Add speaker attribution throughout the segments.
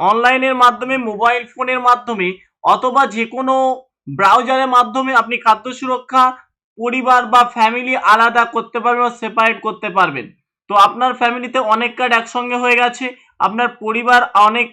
Speaker 1: অনলাইনের মাধ্যমে, মোবাইল ফোনের মাধ্যমে অথবা যে কোনো ব্রাউজারের মাধ্যমে আপনি খাদ্য সুরক্ষা, পরিবার বা ফ্যামিলি আলাদা করতে পারবেন বা সেপারেট করতে পারবেন। তো আপনার ফ্যামিলিতে অনেক কার্ড একসঙ্গে হয়ে গেছে, আপনার পরিবার অনেক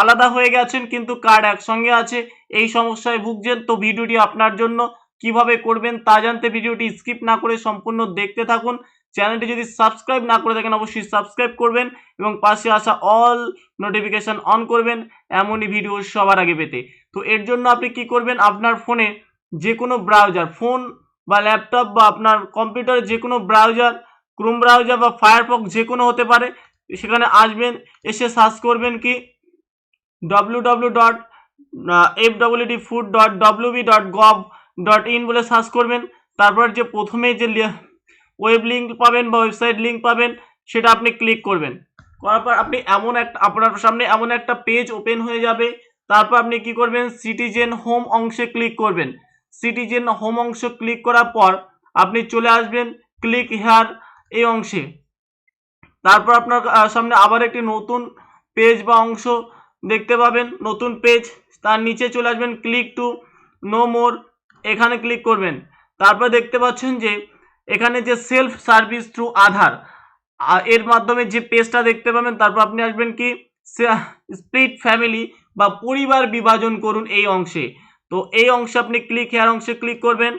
Speaker 1: আলাদা হয়ে গেছেন, কিন্তু কার্ড একসঙ্গে আছে। এই সমস্যায় ভুগছেন, তো ভিডিওটি আপনার জন্য কীভাবে করবেন তা জানতে ভিডিওটি স্কিপ না করে সম্পূর্ণ দেখতে থাকুন। চ্যানেলটি যদি সাবস্ক্রাইব না করে থাকেন, অবশ্যই সাবস্ক্রাইব করবেন এবং পাশে আসা অল নোটিফিকেশন অন করবেন এমনই ভিডিও সবার আগে পেতে। তো এর জন্য আপনি কি করবেন, আপনার ফোনে যে কোনো ব্রাউজার ফোন বা ল্যাপটপ বা আপনার কম্পিউটারে যে কোনো ব্রাউজার ক্রোম ব্রাউজার বা ফায়ারফক্স যে কোনো হতে পারে, সেখানে আসবেন, এসে সার্চ করবেন কি W W dot F WD food dot WB dot gov dot in বলে সার্চ করবেন। তারপর যে প্রথমে যে ওয়েব লিঙ্ক পাবেন বা ওয়েবসাইট লিঙ্ক পাবেন, সেটা আপনি ক্লিক করবেন। করার পর আপনি এমন একটা আপনার সামনে এমন একটা পেজ ওপেন হয়ে যাবে। তারপর আপনি কি করবেন? সিটিজেন হোম অংশে ক্লিক করবেন। সিটিজেন হোম অংশ ক্লিক করার পর আপনি চলে আসবেন ক্লিক হেয়ার এই অংশে। তারপর আপনার সামনে আবার একটি নতুন পেজ বা অংশ দেখতে পাবেন। নতুন পেজ তার নিচে চলে আসবেন ক্লিক টু নো মোর এখানে ক্লিক করবেন। তারপর দেখতে পাচ্ছেন যে, এখানে যে সেলফ সার্ভিস থ্রু আধার এর মাধ্যমে যে পেজটা দেখতে পাবেন, তারপর আপনি আসবেন কি স্প্লিট ফ্যামিলি বা পরিবার বিভাজন করুন এই অংশে। তো এই অংশে আপনি ক্লিক হেয়ার অংশে ক্লিক করবেন।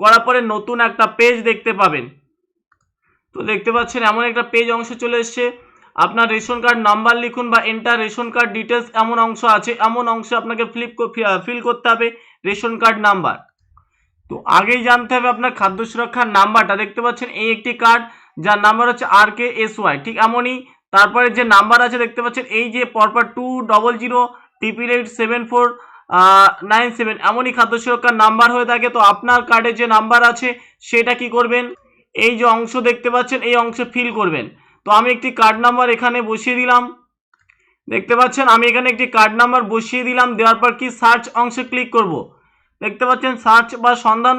Speaker 1: করার পরে নতুন একটা পেজ দেখতে পাবেন। তো দেখতে পাচ্ছেন এমন একটা পেজ অংশ চলে এসছে। আপনার রেশন কার্ড নাম্বার লিখুন বা এন্টার রেশন কার্ড ডিটেলস এমন অংশ আছে, এমন অংশে আপনাকে ফ্লিপ ফিল করতে হবে রেশন কার্ড নাম্বার। তো আগেই জানতে হবে আপনার খাদ্য সুরক্ষার নাম্বারটা, দেখতে পাচ্ছেন এই একটি কার্ড যার নাম্বার হচ্ছে আর কে এস ওয়াই ঠিক এমনই। তারপরে যে নাম্বার আছে, দেখতে পাচ্ছেন এই যে পরপর two double zero triple eight seven four nine seven এমনই খাদ্য সুরক্ষার নাম্বার হয়ে থাকে। তো আপনার কার্ডে যে নাম্বার আছে, সেটা কি করবেন? এই যে অংশ দেখতে পাচ্ছেন, এই অংশে ফিল করবেন। তো আমি একটি কার্ড নাম্বার এখানে বসিয়ে দিলাম। দেখতে পাচ্ছেন, আমি এখানে একটি কার্ড নাম্বার বসিয়ে দিলাম, দেওয়ার পর কি সার্চ অংশে ক্লিক করব? দেখতে পাচ্ছেন সার্চ বা সন্ধান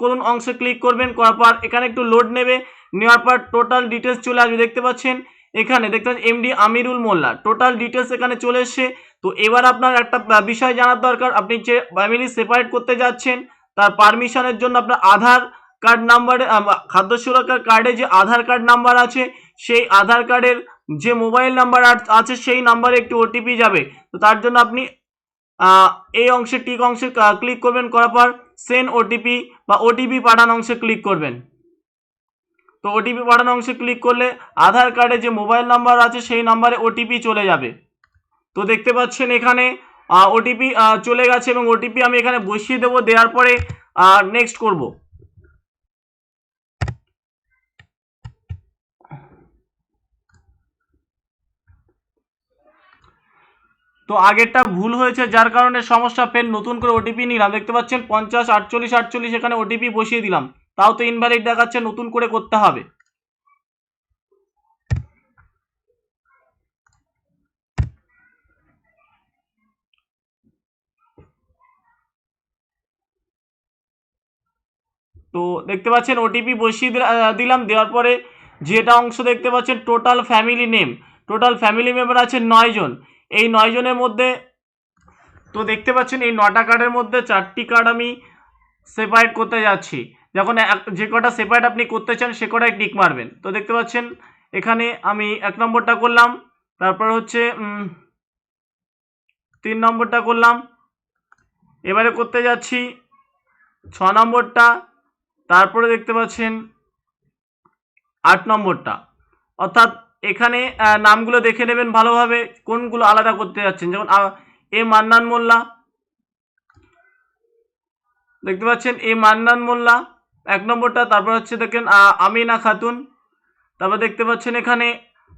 Speaker 1: করুন অংশে ক্লিক করবেন, করার পর এখানে একটু লোড নেবে, নেওয়ার পর টোটাল ডিটেলস চলে আসবে। দেখতে পাচ্ছেন, এখানে, দেখতে পাচ্ছেন MD Amirul Molla total details এখানে চলে এসছে। তো এবার আপনার একটা বিষয় জানার দরকার, আপনি যে ফ্যামিলি সেপারেট করতে যাচ্ছেন, তার পারমিশনের জন্য আপনার আধার কার্ড নাম্বারে খাদ্য সুরক্ষার কার্ডে যে আধার কার্ড নাম্বার আছে সেই আধার কার্ডের যে মোবাইল নাম্বার আছে সেই নাম্বারে একটি ওটিপি যাবে। তো তার জন্য আপনি এই অংশে টিক অংশে ক্লিক করবেন, করার পর সেন্ড ওটিপি বা ওটিপি পাঠানো অংশে ক্লিক করবেন। তো ওটিপি পাঠানো অংশে ক্লিক করলে আধার কার্ডে যে মোবাইল নাম্বার আছে সেই নাম্বারে ওটিপি চলে যাবে। তো দেখতে পাচ্ছেন এখানে ওটিপি চলে গেছে এবং ওটিপি আমি এখানে বসিয়ে দেবো, দেওয়ার পরে নেক্সট করব। তো আগেরটা ভুল হয়েছে, যার কারণে সমস্যা ফের নতুন করে ওটিপি নিলাম। দেখতে পাচ্ছেন, পঞ্চাশ, আটচল্লিশ আটচল্লিশ এখানে ওটিপি বসিয়ে দিলাম। তাও তো ইনভ্যালিড দেখাচ্ছে, নতুন করে করতে হবে। তো দেখতে পাচ্ছেন ওটিপি বসিয়ে দিলাম। দেওয়ার পরে যেটা অংশ দেখতে পাচ্ছেন total family name total family member আছে নয় জন। এই নয় জনের মধ্যে, তো দেখতে পাচ্ছেন এই নটা কার্ডের মধ্যে চারটি কার্ড আমি সেপারেট করতে যাচ্ছি। যখন যে কটা সেপারেট আপনি করতে চান, সে কটাই টিক মারবেন। তো দেখতে পাচ্ছেন, এখানে আমি এক নম্বরটা করলাম, তারপর হচ্ছে তিন নম্বরটা করলাম। এবারে করতে যাচ্ছি ছ নম্বরটা, তারপরে দেখতে পাচ্ছেন আট নম্বরটা। অর্থাৎ এখানে নামগুলো দেখে নেবেন ভালোভাবে, কোনগুলো আলাদা করতে যাচ্ছেন। যেমন এ মান্নান মোল্লা, দেখতে পাচ্ছেন, এ মান্নান মোল্লা, এক নম্বরটা, তারপর হচ্ছে দেখেন আমিনা খাতুন, তারপর দেখতে পাচ্ছেন এখানে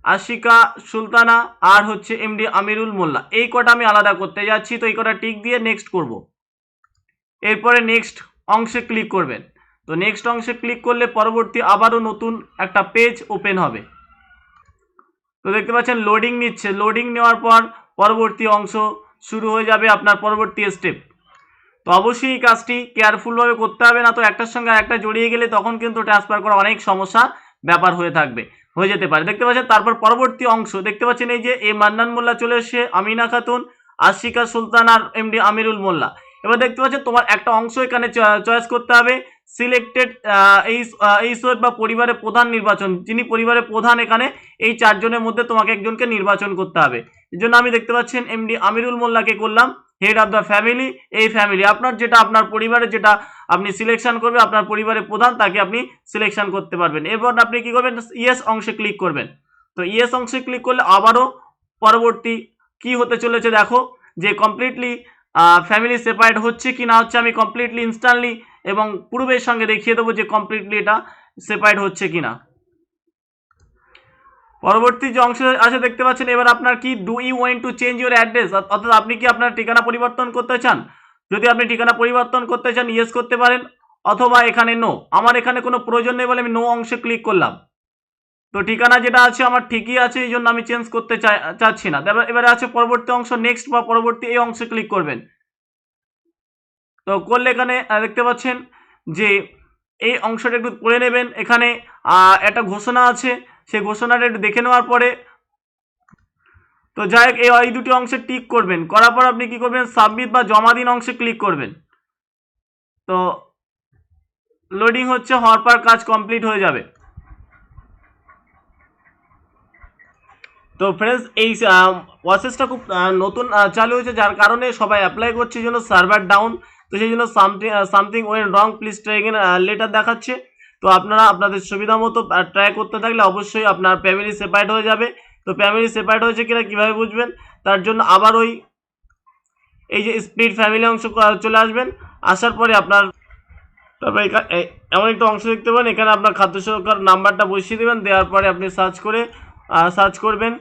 Speaker 1: আশিকা সুলতানা আর হচ্ছে এমডি আমিরুল মোল্লা। এই কটা আমি আলাদা করতে যাচ্ছি, তো এই কটা টিক দিয়ে নেক্সট করব। এরপরে নেক্সট অংশে ক্লিক করবেন। তো নেক্সট অংশে ক্লিক করলে পরবর্তী আবারও নতুন একটা পেজ ওপেন হবে। তো দেখতে পাচ্ছেন লোডিং নিচ্ছে। লোডিং নেওয়ার পর পরবর্তী অংশ শুরু হয়ে যাবে আপনার পরবর্তী স্টেপ তো অবশ্যই এই কাজটি কেয়ারফুলভাবে করতে হবে, না তো একটার সঙ্গে একটা জড়িয়ে গেলে তখন কিন্তু ট্রান্সফার করা অনেক সমস্যা ব্যাপার হয়ে থাকবে, হয়ে যেতে পারে। দেখতে পাচ্ছেন, তারপর পরবর্তী অংশ। দেখতে পাচ্ছেন, এই যে এ মান্নান মোল্লা চলে এসে আমিনা খাতুন, আশিকা সুলতান আর এমডি আমিরুল মোল্লা। এবার দেখতে পাচ্ছেন, তোমার একটা অংশ এখানে চয়েস করতে হবে। সিলেক্টেড এই এই সোয়েব বা পরিবারের প্রধান নির্বাচন। যিনি পরিবারের প্রধান এখানে, এই চারজনের মধ্যে তোমাকে একজনকে নির্বাচন করতে হবে। এর জন্য আমি দেখতে পাচ্ছেন এমডি আমিরুল মোল্লাকে করলাম হেড অফ দ্য ফ্যামিলি এই ফ্যামিলি আপনার যেটা, আপনার পরিবারে যেটা আপনি সিলেকশন করবে, আপনার পরিবারের প্রধান, তাকে আপনি সিলেকশন করতে পারবেন। এরপর আপনি কি করবেন? ইয়েস অংশে ক্লিক করবেন। তো ইয়েস অংশে ক্লিক করলে আবারও পরবর্তী কি হতে চলেছে দেখো, যে কমপ্লিটলি ফ্যামিলি সেপারেট হচ্ছে কি না হচ্ছে আমি কমপ্লিটলি ইনস্ট্যান্টলি এবং পূর্বের সঙ্গে দেখিয়ে দেবো যে কমপ্লিটলি এটা সেপারেট হচ্ছে কি না পরবর্তী যে অংশ আছে দেখতে পাচ্ছেন, এবার আপনার কি do you want to change your address অর্থাৎ আপনি কি আপনার ঠিকানা পরিবর্তন করতে চান? যদি আপনি ঠিকানা পরিবর্তন করতে চান ইয়েস করতে পারেন, অথবা এখানে নো আমার এখানে কোনো প্রয়োজন নেই বলে আমি নো অংশে ক্লিক করলাম। তো ঠিকানা যেটা আছে, আমার ঠিকই আছে, এই জন্য আমি চেঞ্জ করতে চাচ্ছি না। এবার আছে পরবর্তী অংশ নেক্সট বা পরবর্তী এই অংশে ক্লিক করবেন। করলে এখানে দেখতে পাচ্ছেন যে এই অংশটা একটু পড়ে নেবেন। এখানে একটা ঘোষণা আছে। সেই ঘোষণাটা একটু দেখে নেওয়ার পরে তো যাই হোক, এই দুটি অংশে টিক করবেন। করার পর আপনি কি করবেন? সাবমিট বা জমা দিন অংশে ক্লিক করবেন। তো লোডিং হচ্ছে, হওয়ার পর কাজ কমপ্লিট হয়ে যাবে। তো ফ্রেন্ডস এই প্রসেসটা খুব নতুন চালু হয়েছে। যার কারণে সবাই অ্যাপ্লাই করছে জন্য সার্ভার ডাউন তো সেই জন্য something something went wrong please try again later দেখাচ্ছে। তো আপনারা আপনাদের সুবিধা মতো ট্রাই করতে থাকলে অবশ্যই আপনার ফ্যামিলি সেপারেট হয়ে যাবে। তো ফ্যামিলি সেপারেট হয়েছে কিনা কীভাবে বুঝবেন? তার জন্য আবার ওই, এই যে স্প্লিট ফ্যামিলি অংশ চলে আসবেন। আসার পরে আপনার, তারপরে এমন একটা অংশ দেখতে পাবেন এখানে আপনার খাদ্য সুরক্ষার নাম্বারটা বসিয়ে দেবেন। দেওয়ার পরে আপনি সার্চ করে সার্চ করবেন।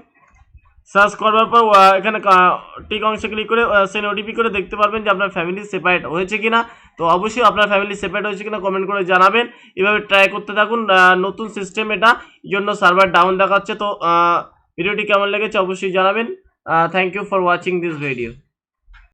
Speaker 1: সার্চ করবার পর এখানে টিক অংশে ক্লিক করে সেন ওটিপি করে দেখতে পারবেন যে আপনার ফ্যামিলি সেপারেট হয়েছে কিনা। তো অবশ্যই আপনার ফ্যামিলি সেপারেট হয়েছে কিনা কমেন্ট করে জানাবেন। এভাবে ট্রাই করতে থাকুন নতুন সিস্টেম এটা, জন্য সার্ভার ডাউন দেখাচ্ছে। তো ভিডিওটি কেমন লেগেছে অবশ্যই জানাবেন। Thank you for watching this video